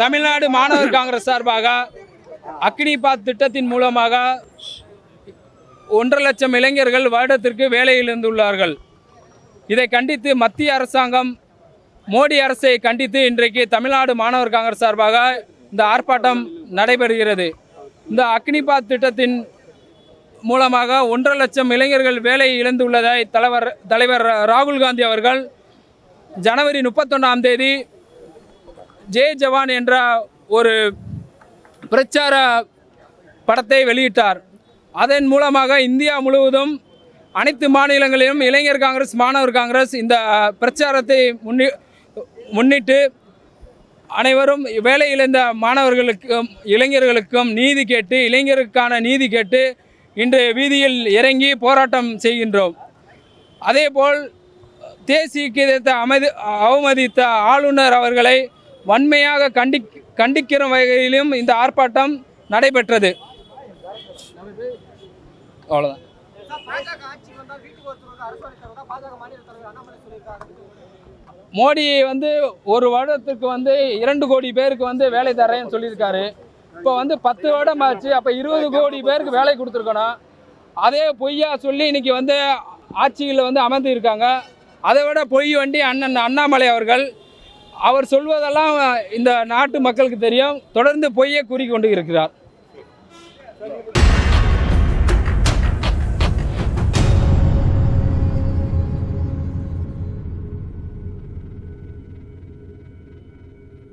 தமிழ்நாடு மாணவர் காங்கிரஸ் சார்பாக அக்னிபாத் திட்டத்தின் மூலமாக ஒன்றரை லட்சம் இளைஞர்கள் வருடத்திற்கு வேலையிழந்துள்ளார்கள். இதை கண்டித்து மத்திய அரசாங்கம் மோடி அரசை கண்டித்து இன்றைக்கு தமிழ்நாடு மாணவர் காங்கிரஸ் சார்பாக இந்த ஆர்ப்பாட்டம் நடைபெறுகிறது. இந்த அக்னிபாத் திட்டத்தின் மூலமாக ஒன்றரை லட்சம் இளைஞர்கள் வேலை இழந்துள்ளதை தலைவர் தலைவர் ராகுல் காந்தி அவர்கள் ஜனவரி முப்பத்தொன்னாம் தேதி ஜெய் ஜவான் என்ற ஒரு பிரச்சார படத்தை வெளியிட்டார். அதன் மூலமாக இந்தியா முழுவதும் அனைத்து மாநிலங்களிலும் இளைஞர் காங்கிரஸ் மாணவர் காங்கிரஸ் இந்த பிரச்சாரத்தை முன்னி முன்னிட்டு அனைவரும் வேலை இழந்த மாணவர்களுக்கும் இளைஞர்களுக்கும் நீதி கேட்டு இளைஞருக்கான நீதி கேட்டு இன்று வீதியில் இறங்கி போராட்டம் செய்கின்றோம். அதேபோல் தேசிய கீதத்தை அமைதி அவமதித்த ஆளுநர் அவர்களை வன்மையாக கண்டி கண்டிக்கிற வகையிலும் இந்த ஆர்ப்பாட்டம் நடைபெற்றது. அவ்வளோதான் மோடி வந்து ஒரு வருடத்துக்கு வந்து இரண்டு கோடி பேருக்கு வந்து வேலை தரேன்னு சொல்லியிருக்காரு. இப்போ வந்து பத்து வருடம் ஆச்சு அப்போ இருபது கோடி பேருக்கு வேலை கொடுத்துருக்கணும். அதே பொய்யா சொல்லி இன்னைக்கு வந்து ஆட்சியில் வந்து அமர்ந்து இருக்காங்க அதை விட பொய் வண்டி அண்ணன் அண்ணாமலை அவர்கள் அவர் சொல்வதெல்லாம் இந்த நாட்டு மக்களுக்கு தெரியும். தொடர்ந்து பொய்யே கூறிக்கொண்டு இருக்கிறார்.